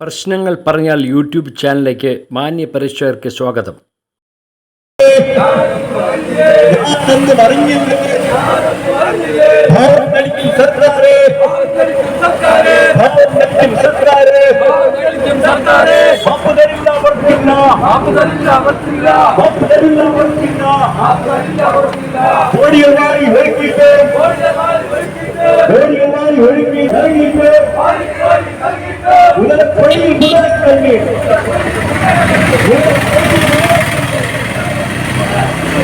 പ്രശ്നങ്ങൾ പറഞ്ഞാൽ യൂട്യൂബ് ചാനലിലേക്ക് മാന്യ പരിശോധകർക്ക് സ്വാഗതം. வருகிறேன் யாருந்து வருகிறேன் பாவம் நடிக்கும் சர்க்காரே. பாவம் நடிக்கும் சர்க்காரே பாப்பு தெரிந்தா வருகிறீங்களா பாப்பு தெரிந்தா வருகிறீங்களா பாப்பு தெரிந்தா வருகிறீங்களா கோடிகள் உலக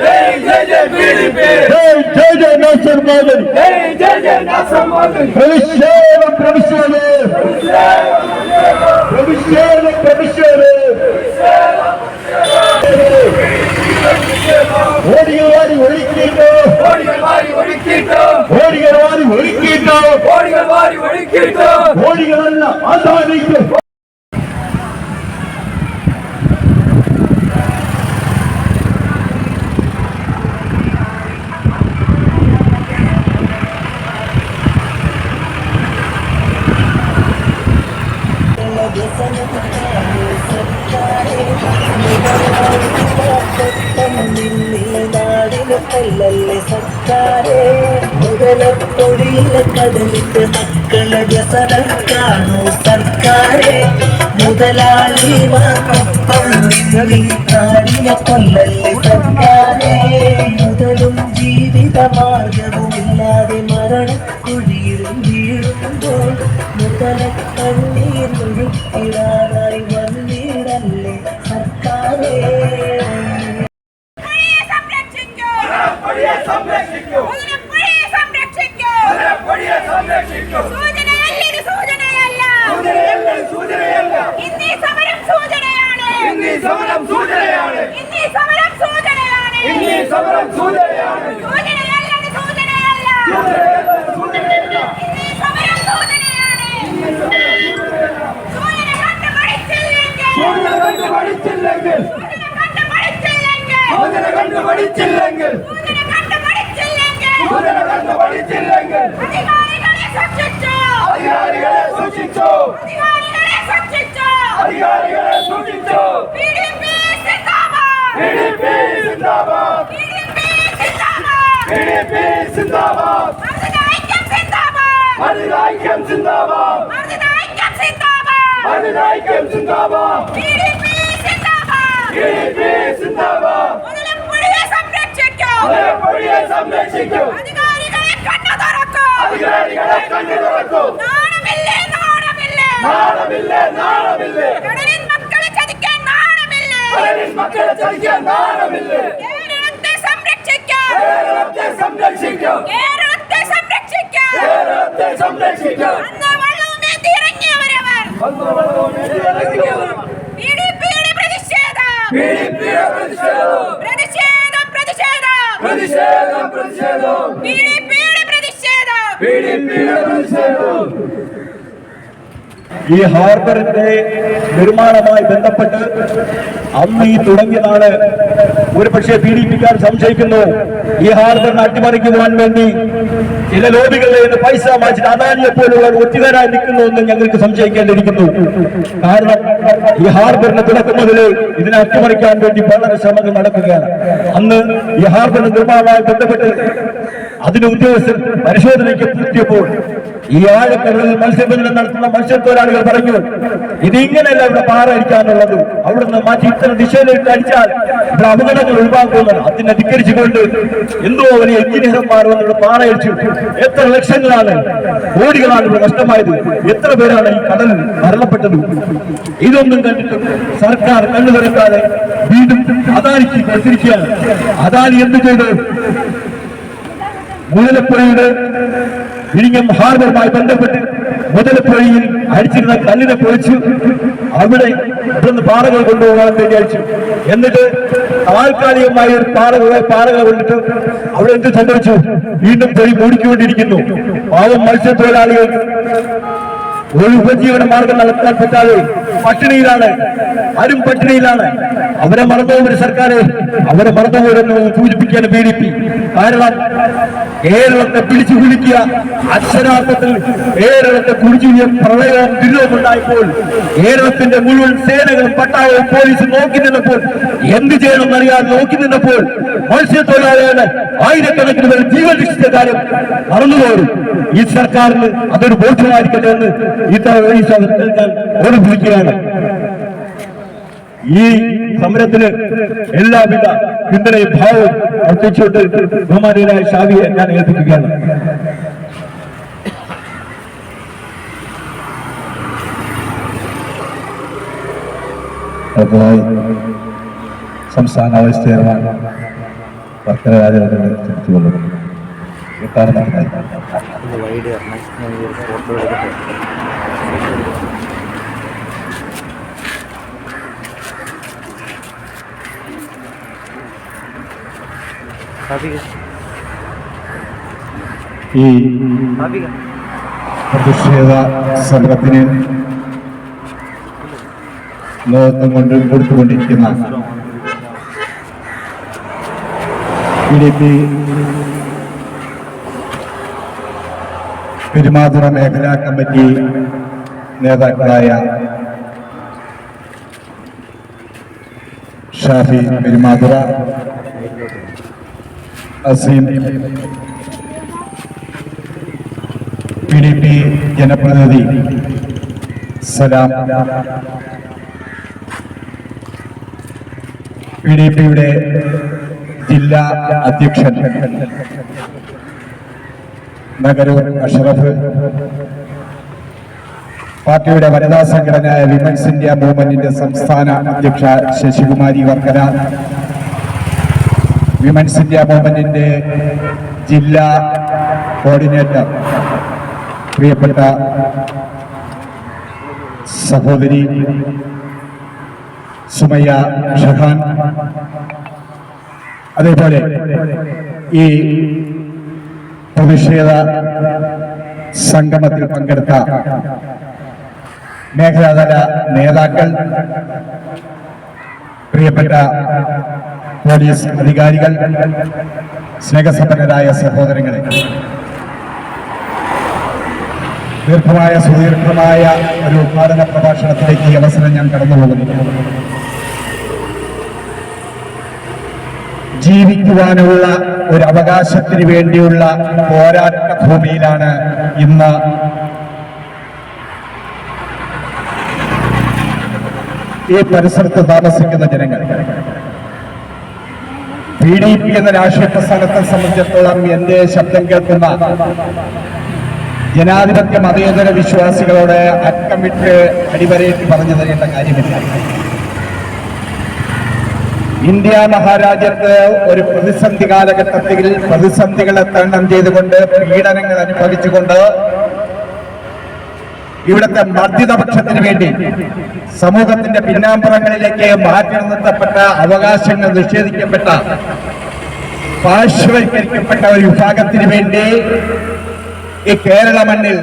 മുതലക്കണ്ണ് പ്രതിഷേധം ജയ് ജയ് PDP. ജയ് ജയ് നാസർ മാധവൻ പ്രതിഷേധം പ്രതിഷേധം പ്രതിഷേധം പ്രതിഷേധം ഓടികൾ വാരി ഒഴുക്കിയിട്ട് ഓടികൾ വാരി ഒഴുക്കിയിട്ട് ഓടികളല്ല ആസാദിക്കും ല്ലേ മുതലാളിമാർക്കൊപ്പം നിങ്ങൾ നാടിനെ കൊല്ലല്ലേ സർക്കാരെ മുതലും ജീവിത മാർഗവുമില്ലാതെ മരണക്കുഴിയിൽ വീഴുമ്പോൾ മുതല കണ്ണീർ ഒഴുക്കിടാനായി മർദ്ദിതൈക്യം സിന്ദാബാദ് മർദ്ദിതൈക്യം സിന്ദാബാദ് പിടിപി സിന്ദാബാദ് മുതലപ്പുഴയെ സംരക്ഷിക്കൂ. അധികാരികളെ കണ്ണു തുറക്കൂ. നാണമില്ലേ നാണമില്ലേ? കടലിൻ മക്കളെ ചതിക്കാൻ നാണമില്ലേ? കേരളത്തെ സംരക്ഷിക്കാൻ കേരളത്തെ സംരക്ഷിക്കാൻ അന്ന് വള്ളവുമേന്തി ഇറങ്ങിയവരവർ പിടിപിയുടെ പ്രതിഷേധം. പ്രതിഷേധം. പ്രതിഷേധം പിടിപിയുടെ പ്രതിഷേധം. ഈ ഹാർബറിന്റെ നിർമ്മാണവുമായി ബന്ധപ്പെട്ട് അന്ന് ഈ തുടങ്ങിയതാണ് ഒരുപക്ഷെ പീഡിപ്പിക്കാൻ സംശയിക്കുന്നു. ഈ ഹാർബറിനെ അട്ടിമറിക്കുവാൻ വേണ്ടി ചില ലോബികളിൽ നിന്ന് പൈസ മാറ്റിട്ട് അദാനിയെ പോലുള്ളവർ നിൽക്കുന്നു എന്ന് ഞങ്ങൾക്ക് സംശയിക്കേണ്ടിയിരിക്കുന്നു. കാരണം ഈ ഹാർബറിന് തുടക്കം ഇതിനെ അട്ടിമറിക്കാൻ വേണ്ടി വളരെ ശ്രമങ്ങൾ നടക്കുകയാണ്. അന്ന് ഈ ഹാർബറിന്റെ നിർമ്മാണവുമായി ബന്ധപ്പെട്ട് അതിന് ഉദ്യോഗസ്ഥർ പരിശോധനയ്ക്ക് എത്തിയപ്പോൾ ഈ ആഴക്കടലിൽ മത്സ്യബന്ധനം നടത്തുന്ന മത്സ്യത്തൊഴിലാളികൾ പറഞ്ഞു ഇത് ഇങ്ങനെയല്ല ഇവിടെ പാറ അടിക്കാനുള്ളത് അവിടുന്ന് മാറ്റി ഇത്തരം ദിശയിലേക്ക് അടിച്ചാൽ ഇവിടെ അപകടങ്ങൾ ഒഴിവാക്കുമെന്ന് അതിനെ ധിക്കരിച്ചുകൊണ്ട് എന്തോ വലിയ എഞ്ചിനീയർമാർ വന്നിവിടെ പാറ അടിച്ചു എത്ര ലക്ഷങ്ങളാണ് കോടികളാണ് ഇവിടെ നഷ്ടമായത്? എത്ര പേരാണ് ഈ കടൽ മരണപ്പെട്ടത്? ഇതൊന്നും കണ്ടിട്ട് സർക്കാർ കണ്ണു തുറക്കാതെ വീണ്ടും അദാനിക്ക് മത്സരിക്കുകയാണ് അദാനി എന്ത് ചെയ്ത്? മുതലപ്പുഴയുടെ വിഴിഞ്ഞം ഹാർബറുമായി ബന്ധപ്പെട്ട് മുതലപ്പുഴയിൽ അടിച്ചിരുന്ന കല്ലിനെ പൊളിച്ചു അവിടെ ഇവിടുന്ന് പാറകൾ കൊണ്ടുപോകാൻ അയച്ചു എന്നിട്ട് താൽക്കാലികമായി ഒരു പാറകൾ പാറകൾ കൊണ്ടിട്ട് അവിടെ എന്ത് സംഭവിച്ചു? വീണ്ടും ചെളി മൂടിക്കൊണ്ടിരിക്കുന്നു. പാവം മത്സ്യത്തൊഴിലാളികൾ ഒരു ഉപജീവന മാർഗം നടത്താൻ പറ്റാതെ പട്ടിണിയിലാണ് ആരും പട്ടിണിയിലാണ്. അവരെ മറന്നു ഒരു സർക്കാർ അവരെ മറന്നുപോരെന്ന് സൂചിപ്പിക്കാൻ ബി ഡി പി. കാരണം കേരളത്തെ പിടിച്ചു കുലുക്കിയ അക്ഷരാർത്ഥത്തിൽ കേരളത്തെ കുടിച്ചു പ്രളയവും ദുരിതവും ഉണ്ടായപ്പോൾ കേരളത്തിന്റെ മുഴുവൻ സേനകളും പട്ടാളവും പോലീസും നോക്കി നിന്നപ്പോൾ എന്ത് ചെയ്യണമെന്നറിയാതെ നോക്കി നിന്നപ്പോൾ മത്സ്യത്തൊഴിലാളികളുടെ ആയിരക്കണക്കിന് പേർ ജീവൻ രക്ഷിച്ച കാര്യം മറന്നുപോകും ഈ സർക്കാരിന് അതൊരു ബോധ്യമായിരിക്കട്ടെ എന്ന് ഈ ഓർമ്മിപ്പിക്കുകയാണ് ഈ സമരത്തിന് എല്ലാവിധ പിന്തുണയും ഭാവവും അർപ്പിച്ചുകൊണ്ട് ബഹുമാനീയനായ ഷാവിയെ ഞാൻ ഏൽപ്പിക്കുകയാണ്. സംസ്ഥാന വൈസ് ചെയർമാൻ വർക്കര രാജേന്ദ്രനെ ഉദ്ഘാടനത്തിനായി ഈ പ്രതിഷേധ സമരത്തിന് നേതൃത്വം കൊണ്ട് കൊടുത്തുകൊണ്ടിരിക്കുന്ന പി പെരുമാതുറ മേഖലാ കമ്മിറ്റി നേതാക്കളായ Shafi Perumathura Azeem P D P ജനപ്രതിനിധി സലാം. പി ഡി പിയുടെ ജില്ലാ അധ്യക്ഷൻ നഗരൂർ അഷറഫ് പാർട്ടിയുടെ വനിതാ സംഘടനയായ വിമൻസ് ഇന്ത്യ മൂവ്മെന്റിന്റെ സംസ്ഥാന അധ്യക്ഷ ശശികുമാരി വർക്കര വിമൻസ് ഇന്ത്യ മൂവ്മെന്റിന്റെ ജില്ലാ കോർഡിനേറ്റർ പ്രിയപ്പെട്ട സഹോദരി സുമയ്യ ഷഹാൻ. അതേപോലെ ഈ പ്രതിഷേധ സംഗമത്തിൽ പങ്കെടുത്ത മേഖലാതല നേതാക്കൾ പ്രിയപ്പെട്ട പോലീസ് അധികാരികൾ സ്നേഹസമ്പന്നരായ സഹോദരങ്ങളെ. ദീർഘമായ സുദീർഘമായ ഒരു ഉദ്ഘാടന പ്രഭാഷണത്തിലേക്ക് ഈ അവസരം ഞാൻ കടന്നു പോകുന്നില്ല ജീവിക്കുവാനുള്ള ഒരു അവകാശത്തിന് വേണ്ടിയുള്ള പോരാട്ട ഭൂമിയിലാണ് ഇന്ന് ഈ പരിസരത്ത് താമസിക്കുന്ന ജനങ്ങൾ. പി ഡി പി എന്ന രാഷ്ട്രീയ പ്രസ്ഥാനത്തെ സംബന്ധിച്ചിടത്തോളം എന്റെ ശബ്ദം കേൾക്കുന്ന ജനാധിപത്യ മതേതര വിശ്വാസികളോട് അക്കമിട്ട് അടിവരയിട്ട് പറഞ്ഞു തരേണ്ട കാര്യമില്ല. ഇന്ത്യ മഹാരാജ്യത്ത് ഒരു പ്രതിസന്ധി കാലഘട്ടത്തിൽ പ്രതിസന്ധികളെ തരണം ചെയ്തുകൊണ്ട് പീഡനങ്ങൾ അനുഭവിച്ചുകൊണ്ട് ഇവിടുത്തെ മർദ്ദിതപക്ഷത്തിന് വേണ്ടി സമൂഹത്തിന്റെ പിന്നാമ്പുറങ്ങളിലേക്ക് മാറ്റി നിർത്തപ്പെട്ട അവകാശങ്ങൾ നിഷേധിക്കപ്പെട്ട പാർശ്വവൽക്കരിക്കപ്പെട്ട ഒരു വിഭാഗത്തിന് വേണ്ടി ഈ കേരള മണ്ണിൽ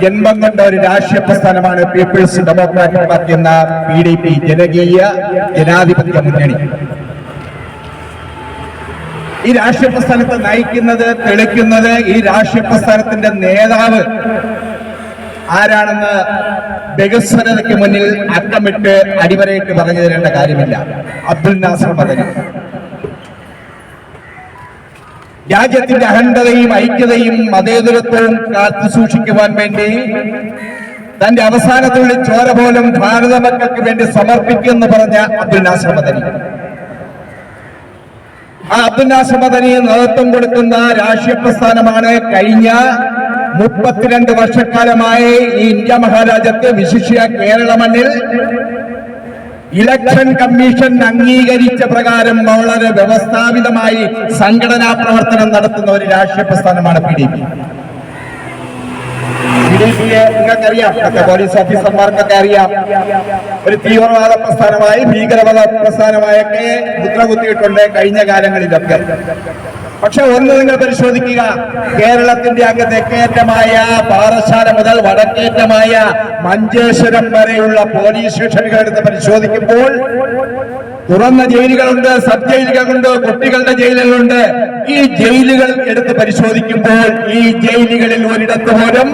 ജന്മം കൊണ്ട ഒരു രാഷ്ട്രീയ പ്രസ്ഥാനമാണ് പീപ്പിൾസ് ഡെമോക്രാറ്റിക് പാർട്ടി എന്ന പി ഡി പി ജനകീയ ജനാധിപത്യ മുന്നണി. ഈ രാഷ്ട്രീയ പ്രസ്ഥാനത്തെ നയിക്കുന്നത് തെളിക്കുന്നത് ഈ രാഷ്ട്രീയ പ്രസ്ഥാനത്തിന്റെ നേതാവ് ആരാണെന്ന് ബഹുസ്വരതയ്ക്ക് മുന്നിൽ അക്കമിട്ട് അടിവരയിട്ട് പറഞ്ഞു തരേണ്ട കാര്യമില്ല. അബ്ദുൽ നാസർ മദനി രാജ്യത്തിന്റെ അഖണ്ഡതയും ഐക്യതയും മതേതരത്വവും കാത്തു സൂക്ഷിക്കുവാൻ വേണ്ടി തന്റെ അവസാനത്തുള്ളിൽ ചോര പോലും ഭാരത മക്കൾക്ക് വേണ്ടി സമർപ്പിക്കുമെന്ന് പറഞ്ഞ അബ്ദുൽ നാസർ മദനി. ആ അബ്ദുൽ നാസർ മദനി നേതൃത്വം കൊടുക്കുന്ന രാഷ്ട്രീയ പ്രസ്ഥാനമാണ് കഴിഞ്ഞ മുപ്പത്തിരണ്ട് വർഷക്കാലമായി ഈ ഇന്ത്യ മഹാരാജ്യത്തെ വിശിഷ്യ കേരള മണ്ണിൽ ഇലക്ഷൻ കമ്മീഷൻ അംഗീകരിച്ച പ്രകാരം വളരെ വ്യവസ്ഥാപിതമായി സംഘടനാ പ്രവർത്തനം നടത്തുന്ന ഒരു രാഷ്ട്രീയ പ്രസ്ഥാനമാണ് പി ഡി പി. നിങ്ങൾക്കറിയാം പോലീസ് ഓഫീസർമാർക്കൊക്കെ അറിയാം. ഒരു തീവ്രവാദ പ്രസ്ഥാനമായി ഭീകരവാദ പ്രസ്ഥാനമായൊക്കെ മുദ്ര കുത്തിയിട്ടുണ്ട് കഴിഞ്ഞ കാലങ്ങളിലൊക്കെ. പക്ഷെ ഒന്ന് നിങ്ങൾ പരിശോധിക്കുക. കേരളത്തിന്റെ അങ്ങ് തെക്കേറ്റമായ പാറശാല മുതൽ വടക്കേറ്റമായ മഞ്ചേശ്വരം വരെയുള്ള പോലീസ് സ്റ്റേഷനുകൾ എടുത്ത് പരിശോധിക്കുമ്പോൾ തുറന്ന ജയിലുകളുണ്ട് സബ് ജയിലുകളുണ്ട് കുട്ടികളുടെ ജയിലുകളുണ്ട്. ഈ ജയിലുകൾ എടുത്ത് പരിശോധിക്കുമ്പോൾ ഈ ജയിലുകളിൽ ഒരിടത്ത് പോലും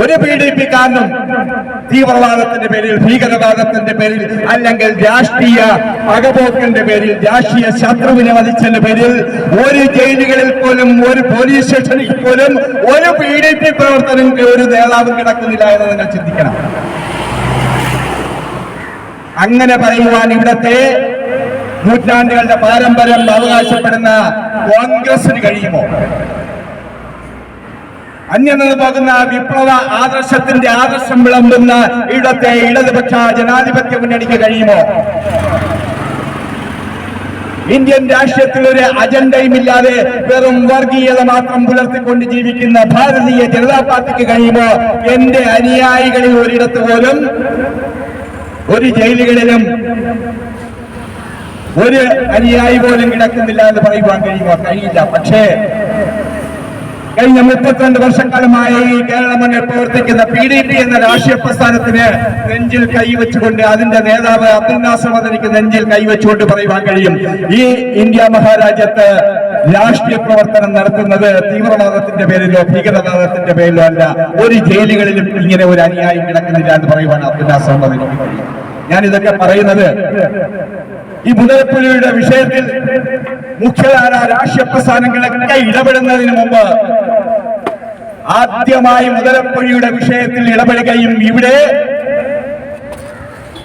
ഒരു പി ഡി പി കാരനും തീവ്രവാദത്തിന്റെ പേരിൽ ഭീകരവാദത്തിന്റെ പേരിൽ അല്ലെങ്കിൽ രാഷ്ട്രീയ പകപോക്കിന്റെ പേരിൽ രാഷ്ട്രീയ ശത്രുവിനെ വധിച്ചതിന്റെ പേരിൽ ഒരു ജയിലുകളിൽ പോലും ഒരു പോലീസ് സ്റ്റേഷനിൽ പോലും ഒരു പി ഡി പി പ്രവർത്തനം ഒരു നേതാവും കിടക്കുന്നില്ല എന്ന് നിങ്ങൾ ചിന്തിക്കണം. അങ്ങനെ പറയുവാൻ ഇവിടത്തെ നൂറ്റാണ്ടുകളുടെ പാരമ്പര്യം അവകാശപ്പെടുന്ന കോൺഗ്രസിന് കഴിയുമോ? അന്യം പോകുന്ന വിപ്ലവ ആദർശത്തിന്റെ ആദർശം വിളമ്പുന്ന ഇവിടത്തെ ഇടതുപക്ഷ ജനാധിപത്യ മുന്നണിക്ക് കഴിയുമോ? ഇന്ത്യൻ രാഷ്ട്രീയത്തിൽ ഒരു അജണ്ടയും ഇല്ലാതെ വെറും വർഗീയത മാത്രം പുലർത്തിക്കൊണ്ട് ജീവിക്കുന്ന ഭാരതീയ ജനതാ പാർട്ടിക്ക് കഴിയുമോ? എന്റെ അനുയായികളിൽ ഒരിടത്ത് പോലും ഒരു ജയിലുകളിലും ഒരു അനുയായി പോലും കിടക്കുന്നില്ല എന്ന് പറയുവാൻ കഴിയുമോ? കഴിയില്ല. പക്ഷേ കഴിഞ്ഞ മുപ്പത്തിരണ്ട് വർഷക്കാലമായി കേരള മുന്നിൽ പ്രവർത്തിക്കുന്ന പി ഡി പി എന്ന രാഷ്ട്രീയ പ്രസ്ഥാനത്തിന് നെഞ്ചിൽ കൈവച്ചുകൊണ്ട് അതിന്റെ നേതാവ് അബ്ദുൽ നാസർ മദനിക്ക് നെഞ്ചിൽ കൈവച്ചുകൊണ്ട് പറയുവാൻ കഴിയും. ഈ ഇന്ത്യ മഹാരാജ്യത്ത് രാഷ്ട്രീയ പ്രവർത്തനം നടത്തുന്നത് തീവ്രവാദത്തിന്റെ പേരിലോ ഭീകരവാദത്തിന്റെ പേരിലോ അല്ല. ഒരു ജയിലുകളിലും ഇങ്ങനെ ഒരു അനുയായി കിടക്കുന്നില്ല എന്ന് പറയുവാണ് അബ്ദുൽ നാസർ മദനി ഞാൻ ഇതൊക്കെ പറയുന്നത് ഈ മുതലപ്പുലിയുടെ വിഷയത്തിൽ മുഖ്യധാര രാഷ്ട്രീയ പ്രസ്ഥാനങ്ങളൊക്കെ ഇടപെടുന്നതിന് മുമ്പ് ആദ്യമായി മുതലപ്പുഴയുടെ വിഷയത്തിൽ ഇടപെടുകയും ഇവിടെ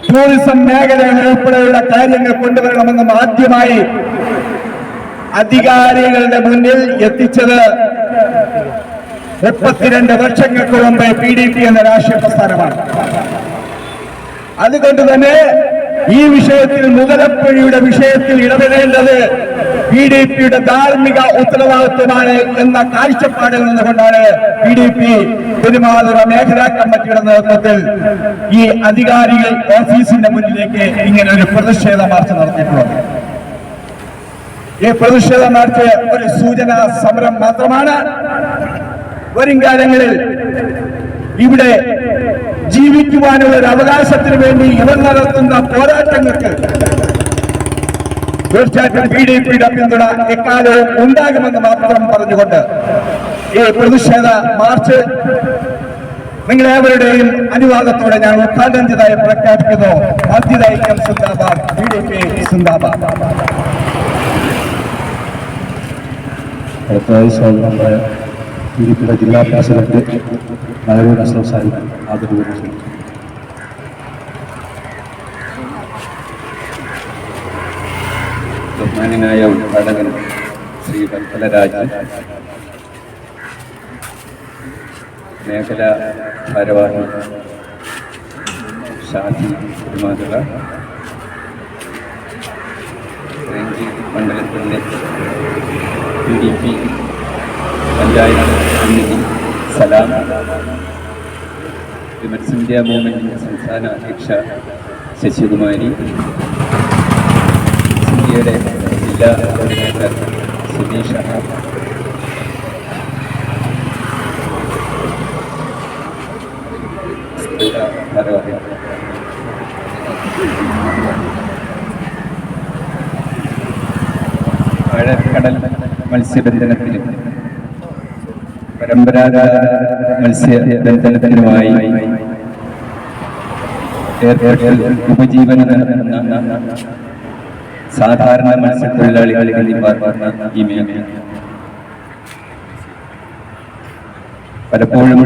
ടൂറിസം മേഖല ഉൾപ്പെടെയുള്ള കാര്യങ്ങൾ കൊണ്ടുവരണമെന്നും ആദ്യമായി അധികാരികളുടെ മുന്നിൽ എത്തിച്ചത് മുപ്പത്തിരണ്ട് വർഷങ്ങൾക്ക് മുമ്പ് പി ഡി പി എന്ന രാഷ്ട്രീയ പ്രസ്ഥാനമാണ്. അതുകൊണ്ട് തന്നെ ഈ വിഷയത്തിൽ മുതലപ്പുഴയുടെ വിഷയത്തിൽ ഇടപെടേണ്ടത് പി ഡി പിയുടെ ധാർമ്മിക ഉത്തരവാദിത്വമാണ് എന്ന കാഴ്ചപ്പാടിൽ നിന്നുകൊണ്ടാണ് പി ഡി പി പെരുമാതുറ മേഖലാ കമ്മിറ്റിയുടെ നേതൃത്വത്തിൽ ഈ അധികാരികൾ ഓഫീസിന്റെ മുന്നിലേക്ക് ഇങ്ങനെ ഒരു പ്രതിഷേധ മാർച്ച് നടത്തിയിട്ടുള്ളത്. ഈ പ്രതിഷേധ മാർച്ച് ഒരു സൂചന സമരം മാത്രമാണ്. വരും കാലങ്ങളിൽ ഇവിടെ ജീവിക്കുവാനുള്ള ഒരു അവകാശത്തിന് വേണ്ടി ഇവർ നടത്തുന്ന പോരാട്ടങ്ങൾക്ക് തീർച്ചയായിട്ടും ബി ഡി പിയുടെ പിന്തുണ എക്കാലവും ഉണ്ടാകുമെന്ന് മാത്രം പറഞ്ഞുകൊണ്ട് ഈ പ്രതിഷേധ മാർച്ച് നിങ്ങളേവരുടെയും അനുവാദത്തോടെ ഞാൻ ഉദ്ഘാടനം ചെയ്തതായി പ്രഖ്യാപിക്കുന്നു. മധ്യദൈക്യം സിന്ദാബാദ് ബി ഡി പി സിന്ദാബാദ്. ഇടുക്കിയുടെ ജില്ലാ പ്രസിഡന്റ് നായരോട് അഷ്റഫ് സാഹിബ് ആദരവ് ബഹുമാനായ ഉദ്ഘാടകൻ ശ്രീ വത്സലരാജ് മേഖല ഭാരവാഹി ഷാജി കുരുമാതുക മണ്ഡലത്തിന്റെ P D P panchayat Salam. Women's India മൂവ്മെന്റിന്റെ സംസ്ഥാന അധ്യക്ഷ ശശികുമാരി. ഇന്ത്യയുടെ ജില്ലാ കോർഡിനേറ്റർ സുധീഷ ഭാരവാഹികൾ. ആഴക്കടൽ മത്സ്യബന്ധനത്തിനും പരമ്പരാഗത മത്സ്യബന്ധനത്തിനുമായി ഏർപ്പെട്ട് സാധാരണ മത്സ്യത്തൊഴിലാളികളിൽ ഈ മേഖല. പലപ്പോഴും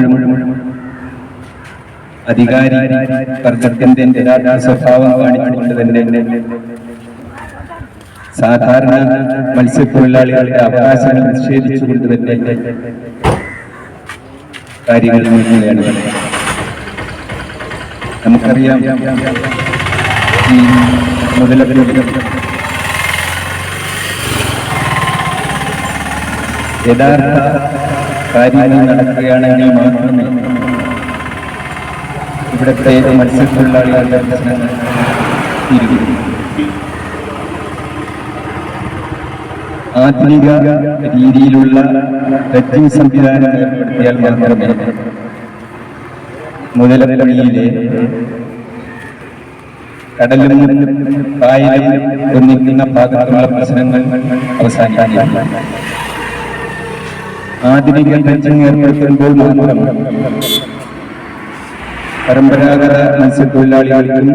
അധികാരി വർഗത്തിന്റെ സ്വഭാവം തന്നെ സാധാരണ മത്സ്യത്തൊഴിലാളികളുടെ അവകാശങ്ങൾ നിഷേധിച്ചുകൊണ്ട് തന്നെ കാര്യങ്ങൾ നമുക്കറിയാം ഈ യഥാർത്ഥ കാര്യങ്ങൾ നടക്കുകയാണെങ്കിൽ മാത്രമേ ഇവിടുത്തെ മത്സ്യത്തൊഴിലാളികളുടെ പ്രശ്നങ്ങൾ തീരുകയുള്ളൂ. ആധുനിക രീതിയിലുള്ള ബെറ്റിംഗ് സംവിധാനം ഏർപ്പെടുത്തിയാൽ മാത്രമേ മുതലപ്പള്ളിയിലെ കടലും കായലും ഒന്നിക്കുന്ന ഭാഗത്തുള്ള പ്രശ്നങ്ങൾ അവസാനിക്കാനില്ല ആധുനിക ബെറ്റിംഗ് ഏർപ്പെടുത്തുമ്പോൾ മാത്രം പരമ്പരാഗത മത്സ്യത്തൊഴിലാളികൾക്കും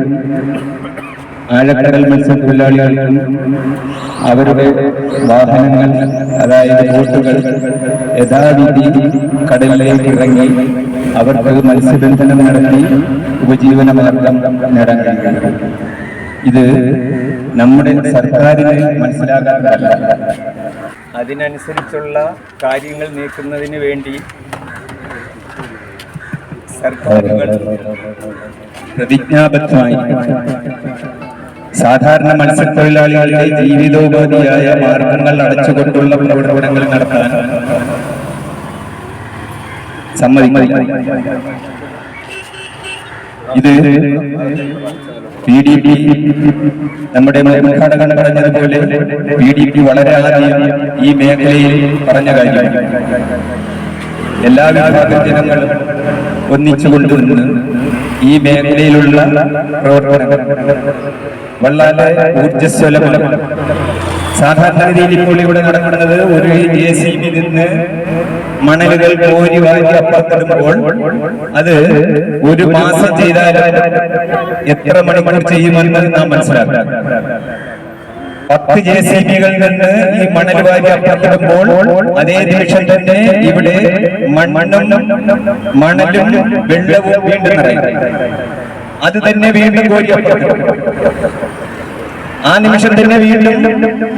ആഴക്കടൽ മത്സ്യത്തൊഴിലാളികൾക്കും അവരുടെ വാഹനങ്ങൾ അതായത് ബോട്ടുകൾ യഥാവിധി കടലിലേക്ക് ഇറങ്ങി അവർക്ക് മത്സ്യബന്ധനം നടത്തി ഉപജീവന മാർഗം നേടാൻ കഴിയും ഇത് നമ്മുടെ സർക്കാരിന് മനസ്സിലാകാത്തതല്ല. അതിനനുസരിച്ചുള്ള കാര്യങ്ങൾ നീക്കുന്നതിന് വേണ്ടി സർക്കാരുകൾ പ്രതിജ്ഞാബദ്ധമായി സാധാരണ മത്സ്യത്തൊഴിലാളികളുടെ ജീവിതോപാധിയായ മാർഗങ്ങൾ അടച്ചുകൊണ്ടുള്ള പ്രവർത്തനങ്ങൾ നടത്താൻ ഇത് പി ഡി പി നമ്മുടെ ഉദ്ഘാടകൻ പറഞ്ഞതുപോലെ പി ഡി പി വളരെ ആദ്യം ഈ മേഖലയിൽ പറഞ്ഞ കാര്യം. എല്ലാ വിഭാഗം ജനങ്ങളും ഒന്നിച്ചു കൊണ്ടുവന്ന് ഈ മേഖലയിലുള്ള പ്രവർത്തനങ്ങൾ വളരെ ഊർജസ്വലമാണ്. സാധാരണ രീതിയിൽ ഇപ്പോൾ ഇവിടെ നടക്കുന്നത് ഒരു ജെ സി ബി നിന്ന് മണലുകൾ കോരി വാരി അപ്പുറത്തിടുമ്പോൾ അത് ഒരു മാസം ചെയ്താൽ എത്ര മണിക്കൂർ ചെയ്യുമെന്ന് നാം മനസ്സിലാക്കാം പത്ത് ജെ സി ബികൾ നിന്ന് ഈ മണൽ വാരി അപ്പുറത്തിടുമ്പോൾ അതേ നിമിഷം തന്നെ ഇവിടെ മണ്ണും മണലും വെള്ളവും വീണ്ടും നിറയും അത് തന്നെ വീണ്ടും കോരിയപ്പെട്ടു ആ നിമിഷം തന്നെ വീണ്ടും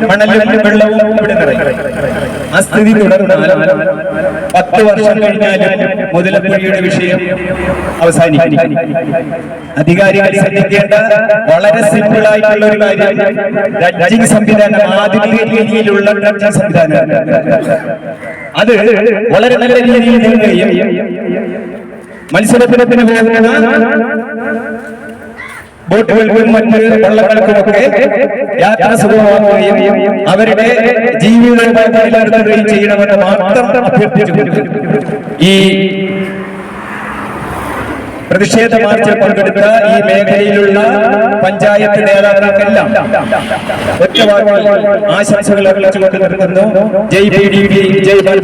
മണലും വെള്ളവും ഇവിടെ നിറയും. ആ സ്ഥിതി തുടർന്നാൽ പത്ത് വർഷം കഴിഞ്ഞാലും മുതലപ്പുഴയുടെ വിഷയം അവസാനിക്കും. അധികാരികൾ ശ്രദ്ധിക്കേണ്ട വളരെ സിമ്പിൾ ആയിട്ടുള്ള ഒരു കാര്യം. ജഡ്ജിങ് സംവിധാനം ആധുനിക രീതിയിലുള്ള ജഡ്ജിംഗ് സംവിധാനം. അത് വളരെ നല്ല രീതിയിൽ നീങ്ങുകയും മത്സരത്തിന് പോകുന്ന ബോട്ടുകൾക്കും മറ്റ് വള്ളങ്ങൾക്കുമൊക്കെ യാത്ര സുഗമമാക്കുകയും അവരുടെ ജീവിതം ചെയ്യണമെന്ന് മാത്രം അഭ്യർത്ഥിച്ചുകൊണ്ട് ഈ പ്രതിഷേധ മാർച്ചിൽ പങ്കെടുത്ത ഈ മേഖലയിലുള്ള പഞ്ചായത്ത് നേതാക്കൾക്കെല്ലാം ഒറ്റവാക്കിൽ ആശംസകൾ അറിയിച്ചുകൊണ്ട് നിർത്തുന്നു. ജയ് പി ജയ് ഡി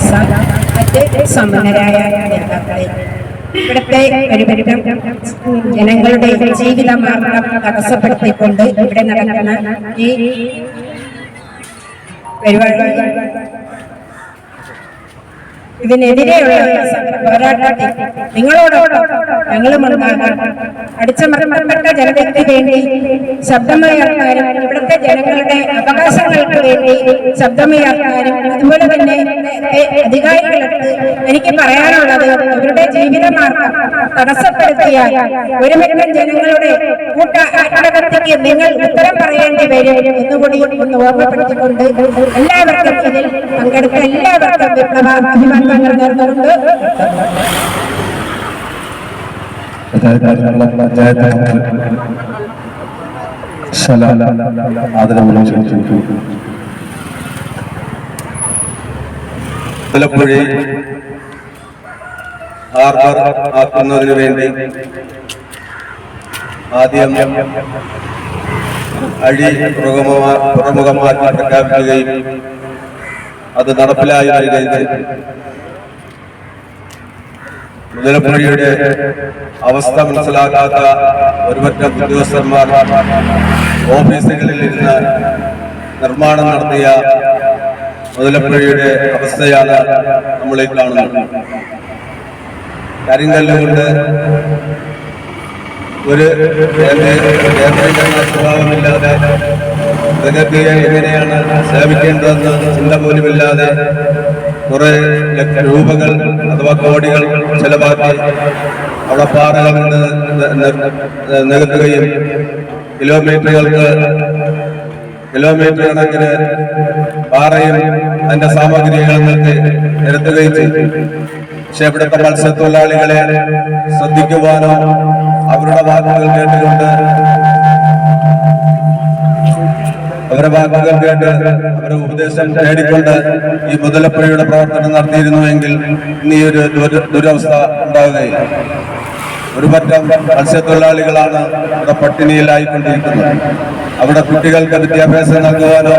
സാർ മറ്റ് സമ്പന്നരായ നേതാക്കളെ ഇവിടുത്തെ പരിപരിതം ജനങ്ങളുടെ ജീവിത മാർഗം തടസ്സപ്പെടുത്തിക്കൊണ്ട് ഇവിടെ നടക്കുന്ന ഈ പരിപാടി. ഇതിനെതിരെയുള്ള പോരാട്ടത്തിൽ നിങ്ങളോടൊപ്പം ഞങ്ങളും ഉണ്ടാകാം അടിച്ചമർത്തപ്പെട്ട ജനതയ്ക്ക് വേണ്ടി ശബ്ദമുയർത്താനും ഇവിടുത്തെ ജനങ്ങളുടെ അവകാശങ്ങൾക്ക് വേണ്ടി ശബ്ദമുയർത്താനും അതുപോലെ തന്നെ അധികാരികൾക്ക് എനിക്ക് പറയാനുള്ളത് അവരുടെ ജീവിതമാർഗം തടസ്സപ്പെടുത്തിയ ഒരു പറ്റം ജനങ്ങളുടെ കൂട്ട നിങ്ങൾ ഉത്തരം പറയേണ്ടി വരും എന്നുകൂടി ഒന്ന് ഓർമ്മപ്പെടുത്തിക്കൊണ്ട് എല്ലാവർക്കും ഇതിൽ പങ്കെടുത്ത എല്ലാവർക്കും വിപ്ലവ മുതലപ്പുഴയെ ഹാർബർ ആക്കുന്നതിന് വേണ്ടി ആദ്യം അഴി തുറമുഖമാക്കി പ്രഖ്യാപിക്കുകയും അത് നടപ്പിലായി മുതലപ്പുഴയുടെ അവസ്ഥ മനസ്സിലാക്കാത്ത ഒരുപറ്റം ഉദ്യോഗസ്ഥന്മാർ ഓഫീസുകളിൽ ഇരുന്ന് നിർമ്മാണം നടത്തിയ മുതലപ്പുഴയുടെ അവസ്ഥയാണ് നമ്മൾ ഈ കാണുന്നത് കരിങ്കല്ല് കൊണ്ട് ഒരു സ്വഭാവമില്ലാതെ പ്രകൃതിയെ എങ്ങനെയാണ് സേവിക്കേണ്ടതെന്ന് ചിന്ത പോലുമില്ലാതെ കുറെ രൂപകൾ അഥവാ കോടികൾ ചെലവാക്കി അവിടെ പാറകൾ നികത്തുകയും കിലോമീറ്ററുകൾക്ക് കിലോമീറ്റർ കണക്കിന് പാറയും അതിന്റെ സാമഗ്രികളും നിർത്തി നിരത്തുകയും ചെയ്തു. പക്ഷെ ഇവിടുത്തെ മത്സ്യത്തൊഴിലാളികളെ ശ്രദ്ധിക്കുവാനോ അവരുടെ വാക്കുകൾ കേട്ടുകൊണ്ട് അവരുടെ വാക്കുകൾ കേട്ട് അവരുടെ ഉപദേശം തേടിക്കൊണ്ട് ഈ മുതലപ്പുഴയുടെ പ്രവർത്തനം നടത്തിയിരുന്നുവെങ്കിൽ ഇന്ന് ഈ ഒരു ദുര- ദുരവസ്ഥ ഉണ്ടാവുകയില്ല. ഒരു പറ്റം മത്സ്യത്തൊഴിലാളികളാണ് ഇവിടെ പട്ടിണിയിലായിക്കൊണ്ടിരിക്കുന്നത്. അവിടെ കുട്ടികൾക്ക് വിദ്യാഭ്യാസം നൽകുവാനോ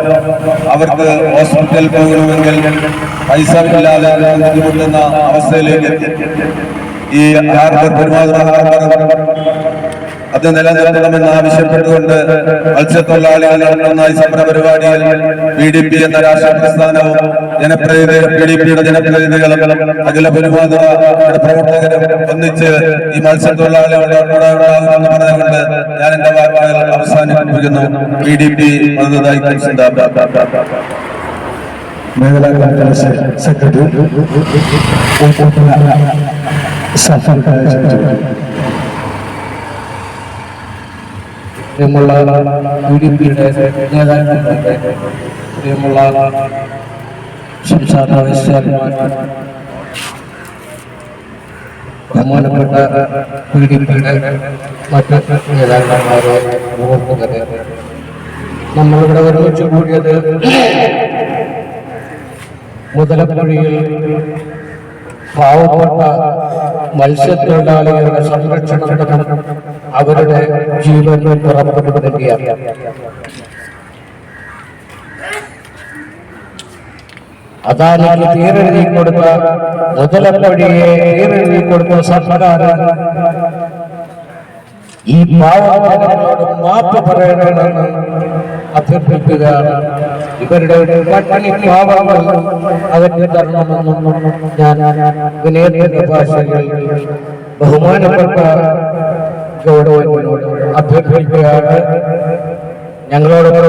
അവർക്ക് ഹോസ്പിറ്റലിൽ പോകണമെങ്കിൽ പൈസ ഇല്ലാതെ ബുദ്ധിമുട്ടുന്ന അവസ്ഥയിലേക്ക് ഈ ഹാർബർ പെരുമാറുന്ന ഹാർബർ അത് നിലനിർത്തണമെന്ന് ആവശ്യപ്പെട്ടുകൊണ്ട് മത്സ്യത്തൊഴിലാളികൾ നടത്തുന്ന ഈ സമര പരിപാടിയിൽ പി ഡി പി എന്ന രാഷ്ട്രീയ പ്രസ്ഥാനവും ജനപ്രതിനിധി പി ഡി പിയുടെ ജനപ്രതിനിധികളും അഖില പെരുമാതുറയുടെ പ്രവർത്തകരും ഒന്നിച്ച് ഈ മത്സ്യത്തൊഴിലാളികളുടെ പറഞ്ഞുകൊണ്ട് ഞാൻ എന്റെ വാക്കുകൾ അവസാനിപ്പിക്കുന്നു. പി ഡി പി മേഖലാ സെക്രട്ടറി സഫർ പ്രിയമുള്ള യു ഡി പിയുടെ നേതാക്കളുടെ പ്രിയമുള്ള സംസ്ഥാന വൈസ് ചെയർമാൻ ബഹുമാനപ്പെട്ട യു ഡി പിയുടെ മറ്റ് നേതാക്കന്മാരെ പ്രവർത്തകരെ നമ്മളിവിടെ ഒരുമിച്ച് കൂടിയത് മുതലപ്പുഴയിൽ പാവപ്പെട്ട മത്സ്യത്തൊഴിലാളികളുടെ സംരക്ഷണത്തിനും അവരുടെ ജീവൻ പുറപ്പെട്ടു വേണ്ടിയാണ് അദാനിക്ക് തീരെഴുതി കൊടുത്ത മുതലപ്പടിയെ തീരെഴുതി കൊടുത്ത സർക്കാർ ഈ പാവങ്ങളോട് മാപ്പ് പറയണമെന്ന് അഭ്യർത്ഥിക്കുകയാണ്. ഇവരുടെ പട്ടണി പാവങ്ങൾ അകറ്റി തരണമെന്നും ഞാൻ വിനയത്തിന്റെ ഭാഷയിൽ ബഹുമാനപ്പെട്ട ഗൗരവനോട് അഭ്യർത്ഥിക്കുകയാണ്. ഞങ്ങളോടൊപ്പം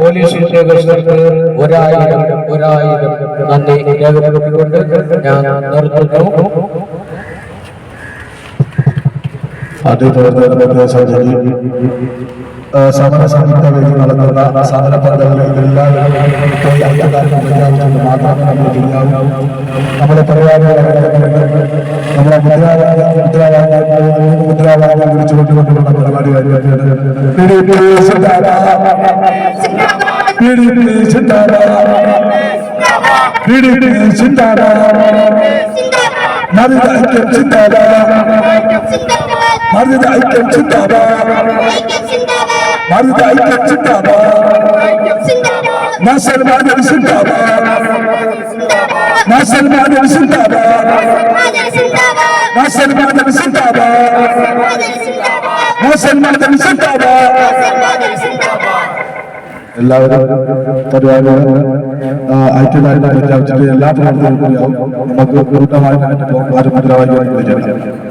പോലീസ് ഉദ്യോഗസ്ഥർക്ക് ഒരായിരം ഒരായിരം നന്ദി രേഖപ്പെടുത്തിക്കൊണ്ട് ഞാൻ നിർത്തുന്നു. നടത്തുന്ന സമര പദ്ധതികളിൽ നമ്മൾ നമ്മുടെ പരിപാടികളെ നമ്മുടെ മൂന്ന് മുദ്രാവാക്യം വിളിച്ചുകൊണ്ടുകൊണ്ടുള്ള പരിപാടി കാര്യമായിട്ടാണ് PDP സിന്ദാബാദ്. PDP സിന്ദാബാദ്. PDP സിന്ദാബാദ്. മറിത ഐക്യം സിന്ദാബാദ് മറിത ഐക്യം സിന്ദാബാദ് മറിത ഐക്യം സിന്ദാബാദ് നാസർ മാധവ് സിന്ദാബാദ് നാസർ മാധവ് സിന്ദാബാദ് നാസർ മാധവ് സിന്ദാബാദ്. നാസർ മാധവ് സിന്ദാബാദ്. എല്ലാവരും പരിപാടികൾ ഐക്യദാർഢ്യം പ്രഖ്യാപിച്ചിട്ട് എല്ലാ പ്രവർത്തനങ്ങളും നമുക്ക് കൂട്ടമായിട്ട് മുദ്രാവാക്യം